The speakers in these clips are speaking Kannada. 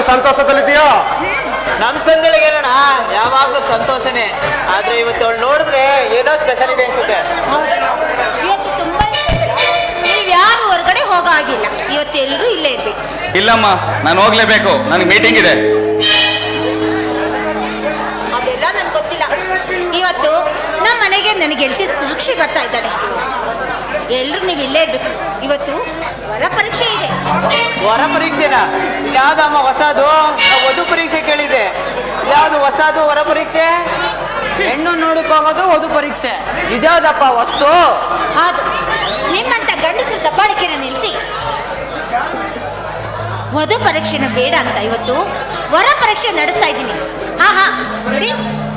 ನಮ್ಮ ಸಂತೋಷದಲ್ಲಿದ್ಯಾ ನಮ್ ಸಂಗಳಿಗೇನಣ್ಣ ಯಾವಾಗ್ಲೂ ಸಂತೋಷನೇ. ಆದ್ರೆ ಇವತ್ತು ಅವಳು ನೋಡಿದ್ರೆ ಏನೋ ಸ್ಪೆಷಲ್ ಇದೆ ಅನ್ಸುತ್ತೆ. ಹೌದು. ಇವತ್ತು ತುಂಬಾ ನೀವು ಯಾರು ಹೊರಗಡೆ ಹೋಗಾಗಿಲ್ಲ ಇವತ್ತು ಎಲ್ಲರೂ ಇಲ್ಲೇ ಇರ್ಬೇಕು. ಇಲ್ಲಮ್ಮ ನಾನು ಹೋಗ್ಲೇಬೇಕು. ನನಗೆ ಮೀಟಿಂಗ್ ಇದೆ. ಅದೆಲ್ಲ ನನ್ಗೆ ಗೊತ್ತಿಲ್ಲ. ಇವತ್ತು ನಮ್ಮ ಮನೆಗೆ ನನಗೆ ಗೆಳತಿ ಸಾಕ್ಷಿ ಬರ್ತಾ ಇದ್ದಾಳೆ. ಎಲ್ಲರೂ ನೀವು ಇಲ್ಲೇ ಇರ್ಬೇಕು. ಇವತ್ತು ವರ ಪರೀಕ್ಷೆ ಇದೆ. ವರ ಪರೀಕ್ಷೆನ? ಯಾವ್ದಮ್ಮ ಹೊಸದು? ವಧು ಪರೀಕ್ಷೆ ಕೇಳಿದೆ ಯಾವ್ದು ಹೊಸದು ವರ ಪರೀಕ್ಷೆ? ಹೆಣ್ಣು ನೋಡಕ್ ಹೋಗೋದು ವಧು ಪರೀಕ್ಷೆ. ಇದ್ಯಾವ್ದಪ್ಪ ವಸ್ತು? ಹೌದು. ನಿಮ್ಮಂತ ಗಂಡಸರ ದಬ್ಬಾಳಿಕೆನ ನಿಲ್ಲಿಸಿ ವಧು ಪರೀಕ್ಷೆನ ಬೇಡ ಅಂತ ಇವತ್ತು ವರ ಪರೀಕ್ಷೆ ನಡೆಸ್ತಾ ಇದ್ದೀನಿ. ಹಾ ಹಾ ನೋಡಿ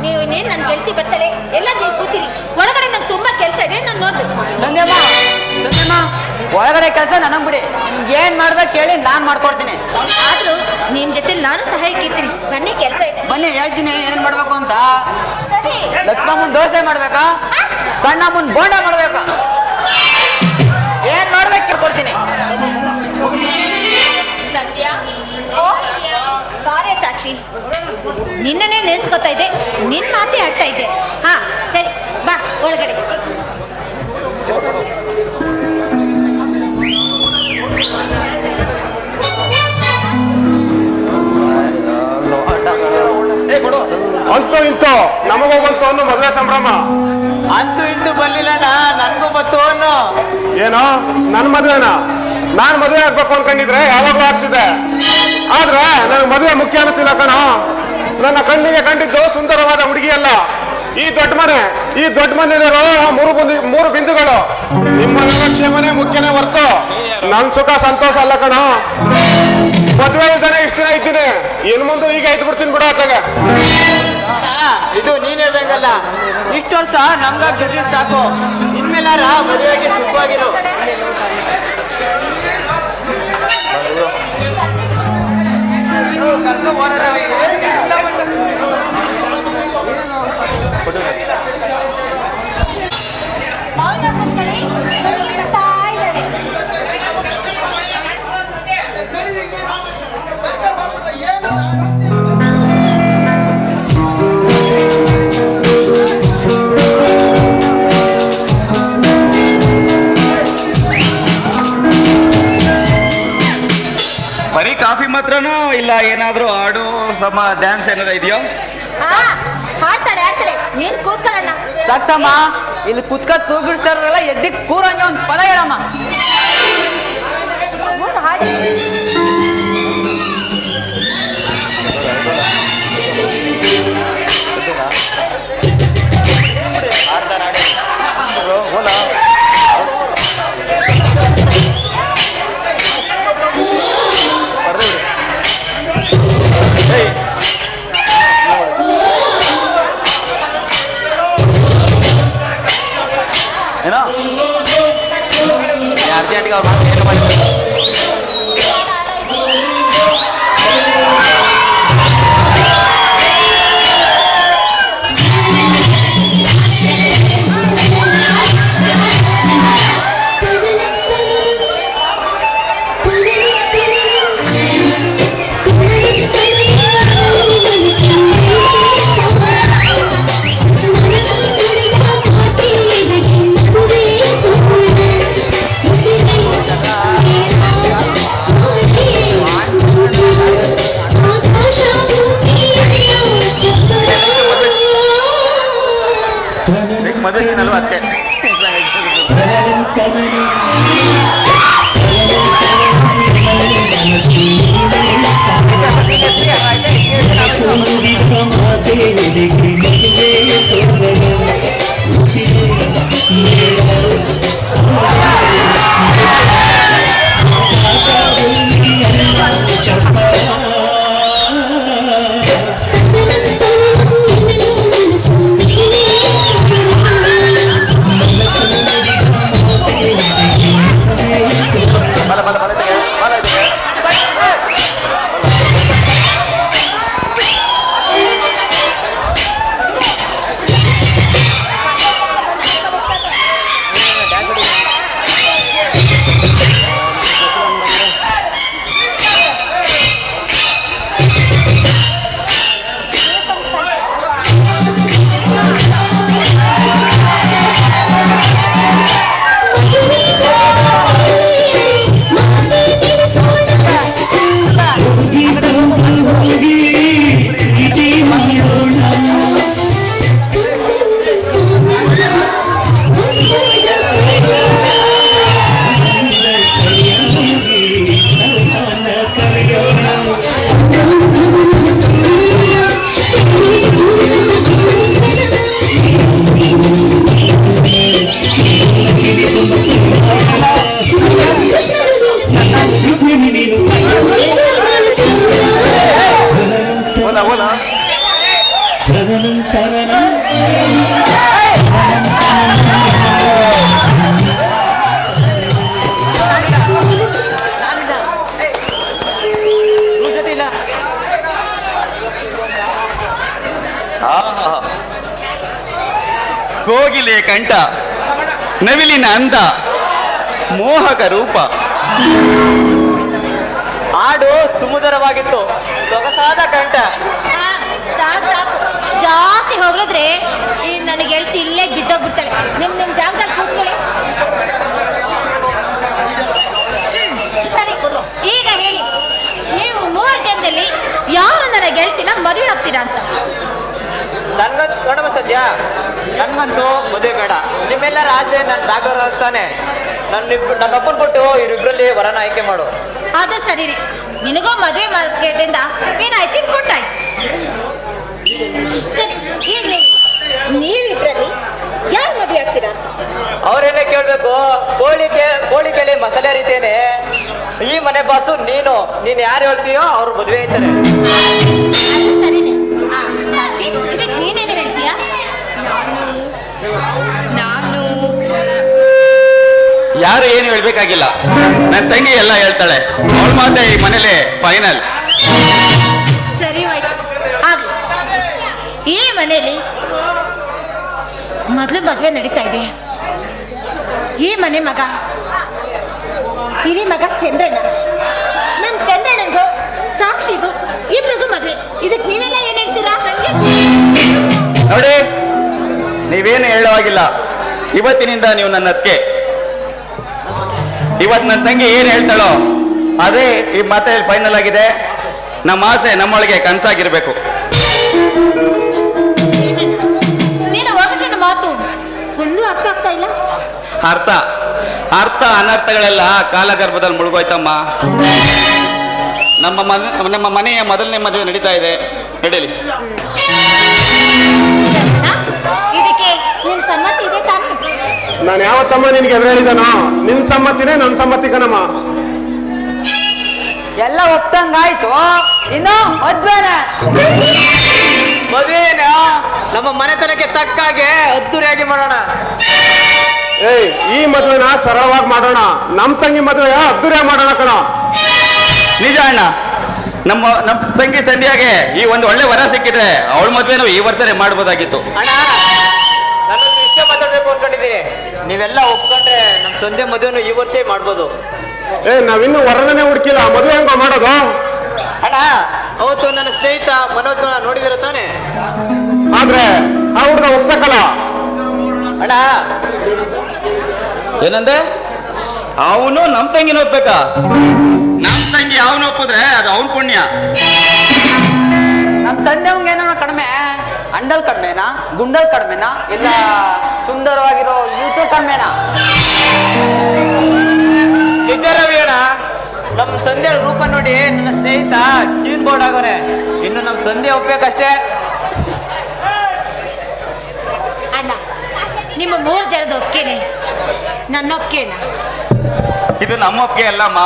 ನೀವು ಇನ್ನೇನು ನನ್ನ ಗೆಳತಿ ಬರ್ತಾರೆ ಎಲ್ಲ ನೀವು ಕೂತಿರಿ. ಒಳಗಡೆ ನಂಗೆ ಕೆಲಸ ಇದೆ ನಾನು ನೋಡ್ಬೇಕು. ಸಂಧ್ಯಮ್ಮ ಸಂಧ್ಯಮ್ಮ ಒಳಗಡೆ ಕೆಲಸ ನನಗ್ ಬಿಡಿ. ನಿಮ್ಗೆ ಏನ್ ಮಾಡ್ಬೇಕು ಹೇಳಿ ನಾನ್ ಮಾಡ್ಕೊಡ್ತೀನಿ. ಆದ್ರೂ ನಿಮ್ ಜೊತೆ ನಾನು ಸಹಾಯಕ್ಕೆ ಇರ್ತೀನಿ ಬನ್ನಿ ಕೆಲಸ ಇದೆ. ಬನ್ನಿ ಹೇಳ್ತೀನಿ ಏನ್ ಮಾಡ್ಬೇಕು ಅಂತ. ಸರಿ. ಲಕ್ಷ್ಮಮ್ಮನ್ ದೋಸೆ ಮಾಡ್ಬೇಕಾ? ಸಣ್ಣಮ್ಮನ್ ಬೋಂಡ ಮಾಡ್ಬೇಕಾ? ಏನ್ ಮಾಡ್ಬೇಕು ಕೇಳ್ಕೊಡ್ತೀನಿ. ಸತ್ಯ ಕಾರ್ಯ ಸಾಕ್ಷಿ. ನಿನ್ನನ್ನೇ ನೆನ್ಸ್ಕೊತಾ ಇದೆ ನಿನ್ ಮಾತೇ ಆಡ್ತಾ ಇದೆ ಹಾ ನನ್ನ ಮದುವೆನ? ನಾನ್ ಮದುವೆ ಆಗ್ಬೇಕು ಅನ್ಕೊಂಡಿದ್ರೆ ಯಾವಾಗ್ಲೂ ಆಗ್ತಿದೆ. ಆದ್ರೆ ನನಗೆ ಮದುವೆ ಮುಖ್ಯ ಅನಿಸ್ತಿಲ್ಲ ಕಣ. ನನ್ನ ಕಣ್ಣಿಗೆ ಕಂಡಿದ್ದು ಸುಂದರವಾದ ಹುಡುಗಿಯಲ್ಲ. ಈ ದೊಡ್ಡ ಮನೆ, ಈ ದೊಡ್ಡ ಮನೆಯಲ್ಲಿರೋ ಮೂರು ಬಿಂದು ಮೂರು ಬಿಂದುಗಳು. ನಿಮ್ಮ ಕ್ಷೇಮನೆ ಮುಖ್ಯನೇ ಹೊರ್ತು ನನ್ ಸುಖ ಸಂತೋಷ ಅಲ್ಲ ಕಣ. ಮದುವೆ ಇದ್ದಾನೆ ಇಷ್ಟು ದಿನ ಇದ್ದೀನಿ. ಇನ್ ಮುಂದೆ ಈಗ ಐದು ಬಿಡ್ತೀನಿ ಬಿಡ ಆಚಾಗ. ಇದು ನೀನ್ ಹೇಳ್ಬೇಕಲ್ಲ ಇಷ್ಟು ವರ್ಷ ನಮ್ಗಾಗಿ ದುಡ್ಡಿ ಸಾಕು. ಇನ್ಮೇಲಾರ ಮದುವೆಗೆ ಸುಖವಾಗಿರು. ಮೌನ ಬರೀ ಕಾಫಿ ಮಾತ್ರನೋ ಇಲ್ಲ ಏನಾದ್ರೂ ಹಾಡು ಸಮ ಡ್ಯಾನ್ಸ್ ಏನಾರ ಇದೆಯೋ? ಹಾ ಹಾಡ್ತಾಳೆ ಹಾಡ್ತಾಳೆ ನೀನ್ ಕೂತ್ಕೊಳ್ಳೋಣ. ಸಾಕ್ಸಮ್ಮ ಇಲ್ಲಿ ಕುತ್ಕ ತೂಗಿಡ್ತಾರಲ್ಲ ಎದ್ದಿಕ್ ಕೂರಂಗೆ ಒಂದು ಪದ ಹೇಳಮ್ಮ. ಹಾಡಿ. ಏನೋ ಅರ್ಜೆಂಟ್ಗೆ debate. ಕೋಗಿಲೆ ಕಂಠ ನವಿಲಿನ ಅಂದ ಮೋಹಕ ರೂಪ. ಆಡು ಸುಮಧುರವಾಗಿತ್ತು ಸೊಗಸಾದ ಕಂಠ. ಜಾಸ್ತಿ ಹೋಗ್ಲದ್ರೆ ಆಸೆ ನನ್ನ ಬ್ಯಾಗ್ರೌಂಡ್ ಅಂತಾನೆ ನನ್ನ ನನ್ನೊಬ್ಬನ್ ಕೊಟ್ಟು ಇವ್ರಿಬ್ರಲ್ಲಿ ವರನ ಆಯ್ಕೆ ಮಾಡು. ಅದು ಸರಿ ನಿನಗೂ ಮದುವೆ ಮಾರ್ಕೆಟಿಂದ ಏನಾಯ್ತು ಕೊಟ್ಟಾಯ್ತು ಸರಿ ಈಗ ನೀವು ನೀವಿಬ್ರಲ್ಲಿ ಯಾರು ಮದುವೆ ಆಗ್ತೀರಾ? ಅವ್ರೇನೇ ಕೇಳ್ಬೇಕು ಕೋಳಿ ಕೇ ಕೋಳಿ ಕೇಳಿ ಮಸಾಲೆ ಹರಿತೇನೆ ಈ ಮನೆ ಬಾಸು ನೀನು. ನೀನ್ ಯಾರು ಹೇಳ್ತೀಯೋ ಅವ್ರು ಮದುವೆ ಆಯ್ತಾರೆ. ಹೇಳ್ಬೇಕಾಗಿಲ್ಲ ನನ್ನ ತಂಗಿ ಎಲ್ಲ ಹೇಳ್ತಾಳೆ ಅವಳ ಮಾತೆ ಈ ಮನೇಲಿ ಫೈನಲ್ ಸರಿ ಈ ಮನೆಯಲ್ಲಿ ಮೊದಲು ಮದುವೆ ನಡೀತಾ ಇದೆ. ಈ ಮನೆ ಮಗ ಹಿರಿ ಮಗ ಚಂದ್ರನ. ನಮ್ ಚಂದ್ರನಿಗೂ ಸಾಕ್ಷಿಗೂ ಇಬ್ರಿಗೂ ಮದ್ವೆ. ಇದಕ್ಕೆ ನೀವೆಲ್ಲ ಏನ್ ಹೇಳ್ತೀರಾ? ನೋಡಿ ನೀವೇನು ಹೇಳುವಾಗಿಲ್ಲ ಇವತ್ತಿನಿಂದ ನೀವು ನನ್ನ ಅತ್ತಿಗೆ ಇವತ್ತು ನನ್ನ ತಂಗಿ ಏನು ಹೇಳ್ತಾಳೋ ಅದೇ ಈ ಮಾತೆ ಫೈನಲ್ ಆಗಿದೆ. ನಮ್ಮ ಆಸೆ ನಮ್ಮೊಳಗೆ ಕನಸಾಗಿರ್ಬೇಕು. ಮಾತು? ಒಂದು ಅರ್ಥ ಆಗ್ತಾ ಇಲ್ಲ. ಅರ್ಥ. ಅರ್ಥ ಅನರ್ಥಗಳೆಲ್ಲ ಕಾಲಗರ್ಭದಲ್ಲಿ ಮುಳುಗೋಯ್ತಮ್ಮ. ನಮ್ಮ ಮನೆ ನಮ್ಮ ಮನೆಯ ಮೊದಲನೇ ಮದುವೆ ನಡೀತಾ ಇದೆ. ನಡೀಲಿ. ಇದಕ್ಕೆ ನಾನು ಯಾವತ್ತಮ್ಮ ನಿನ್ಗೆ ಎದುರು ಹೇಳಿದಾನೋ? ನಿನ್ ಸಮ್ಮತಿನೇ ನನ್ನ ಸಮ್ಮತಿ ಕಣಮ್ಮ. ಎಲ್ಲ ಒಪ್ತಂಗಾಯ್ತು. ಇನ್ನು ಮದ್ವೆನ? ಮದುವೆನ? ನಮ್ಮ ಮನೆತನಕ್ಕೆ ತಕ್ಕ ಹಾಗೆ ಅದ್ದೂರಿಯಾಗಿ ಮಾಡೋಣ. ಏಯ್ ಈ ಮದುವೆನ ಸರಳವಾಗಿ ಮಾಡೋಣ. ನಮ್ ತಂಗಿ ಮದುವೆ ಅದ್ದೂರಿಯಾಗಿ ಮಾಡೋಣ ಕಣ. ನಿಜ ಅಣ್ಣ ನಮ್ಮ ನಮ್ಮ ತಂಗಿ ಸಂಧ್ಯಾಗೆ ಈ ಒಂದು ಒಳ್ಳೆ ವರ ಸಿಕ್ಕಿದ್ರೆ ಅವಳ ಮದ್ವೆನೂ ಈ ವರ್ಷನೇ ಮಾಡ್ಬೋದಾಗಿತ್ತು. ಅಣ್ಣ ಅನ್ಕೊಂಡಿದ್ದೀನಿ. ನೀವೆಲ್ಲ ಒಪ್ಕೊಂಡ್ರೆ ನಮ್ಮ ಸಂಧ್ಯೆ ಮದುವೆನು ಈ ವರ್ಷ ಮಾಡ್ಬೋದು. ಏ ನಾವಿನ್ನು ವರನೇ ಹುಡುಕಿಲ್ಲ. ಮದುವೆ ಹೆಂಗ ಮಾಡೋದು? ಅಣ್ಣ ಅವತ್ತು ನನ್ನ ಸ್ನೇಹಿತ ಮನೋಜ್ ನೋಡಿದಿರ ತಾನೆ? ಆದ್ರೆ ಆ ಹುಡುಗ ಒಪ್ಬೇಕಲ್ಲ? ಅಣ್ಣ. ಏನಂದೆ? ಅವನು ನಮ್ ತಂಗಿನ ಒಪ್ಬೇಕಾ? ನಮ್ ತಂಗಿ ಅವನು ಒಪ್ಪಿದ್ರೆ ಅದು ಅವನ್ ಪುಣ್ಯ. ನಮ್ ಕಡಿಮೆ ಅಂಡಲ್ ಕಡಿಮೆನಾ? ಗುಂಡಲ್ ಕಡಿಮೆನಾ? ಇಲ್ಲ ಸುಂದರವಾಗಿರೋ ಯೂಟ್ಯೂಬ್ ಕಡಿಮೆನಾ? ನಿಜ ರವಿ ಅಣ್ಣ ನಮ್ಮ ಸಂಧ್ಯೆ ರೂಪ ನೋಡಿ ನನ್ನ ಸ್ನೇಹಿತ ಜೀನ್ ಬೋರ್ಡ್ ಆಗೋರೆ ಇನ್ನು ನಮ್ಮ ಸಂಧ್ಯೆ ಒಪ್ಬೇಕಷ್ಟೇ ಅಣ್ಣ ನಿಮ್ಮ ಮೂರು ಜನದ ಒಪ್ಕೇನೆ. ನನ್ನ ಒಪ್ಕೇನ? ಇದು ನಮ್ಮ ಒಪ್ಪಿಗೆ ಅಲ್ಲಮ್ಮ.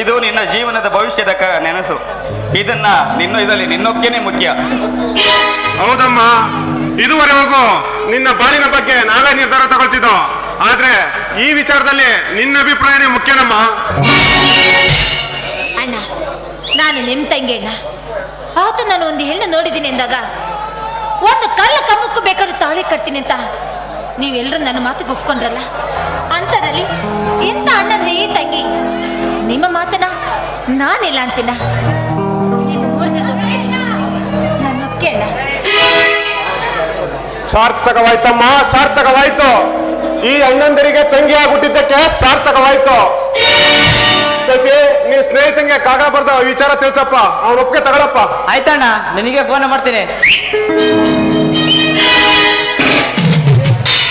ಇದು ನಿನ್ನ ಜೀವನದ ಭವಿಷ್ಯದ ಕ ನೆನಸು. ಇದನ್ನ ನಿನ್ನ ಇದರಲ್ಲಿ ನಿನ್ನೊಪ್ಪಿಗೆನೇ ಮುಖ್ಯ. ಹೌದಮ್ಮ. ಇದುವರೆಗೂ ನಿನ್ನ ಬಾಳಿನ ಬಗ್ಗೆ ನಾವೇ ನಿರ್ಧಾರ ತಗೊಳ್ತಿದ್ದೋ? ಆದ್ರೆ ಈ ವಿಚಾರದಲ್ಲಿ ನಿನ್ನ ಅಭಿಪ್ರಾಯನೇ ಮುಖ್ಯನಮ್ಮ. ಅಣ್ಣ, ನಾನು ನಿಮ್ಮ ತಂಗಿ ಅಣ್ಣ. ಆತ ನಾನು ಒಂದು ಹೆಣ್ಣು ನೋಡಿದ್ದೀನಿ ಎಂದಾಗ ಒಂದು ಕಲ್ಲ ಕಮ್ಮಕ್ಕೂ ಬೇಕಾದ್ರೆ ತಾಳಿ ಕಟ್ತೀನಿ ಅಂತ ನೀವೆಲ್ಲರೂ ನನ್ನ ಮಾತಿಗೆ ಒಪ್ಕೊಂಡ್ರಲ್ಲ? ಅಂತದಲ್ಲಿ ಎಂತ ಅಣ್ಣಂದ್ರೆ ಈ ತಂಗಿ? ನಿಮ್ಮ ಮಾತನ್ನ ನಾನಿಲ್ಲ ಅಂತೀನ? ಸಾರ್ಥಕವಾಯ್ತಮ್ಮ, ಸಾರ್ಥಕವಾಯ್ತು. ಈ ಅಣ್ಣಂದರಿಗೆ ತಂಗಿ ಆಗ್ಬಿಟ್ಟಿದ್ದಕ್ಕೆ ಸಾರ್ಥಕವಾಯ್ತು. ಸಸಿ ನೀನ್ ಸ್ನೇಹಿತಂಗೆ ಕಾಗ ಬರ್ದ ವಿಚಾರ ತಿಳಿಸಪ್ಪ, ಅವನ ಒಪ್ಪಿಗೆ ತಗೊಳಪ್ಪ. ಆಯ್ತಣ್ಣ, ನಿನಗೆ ಫೋನ್ ಮಾಡ್ತೀನಿ.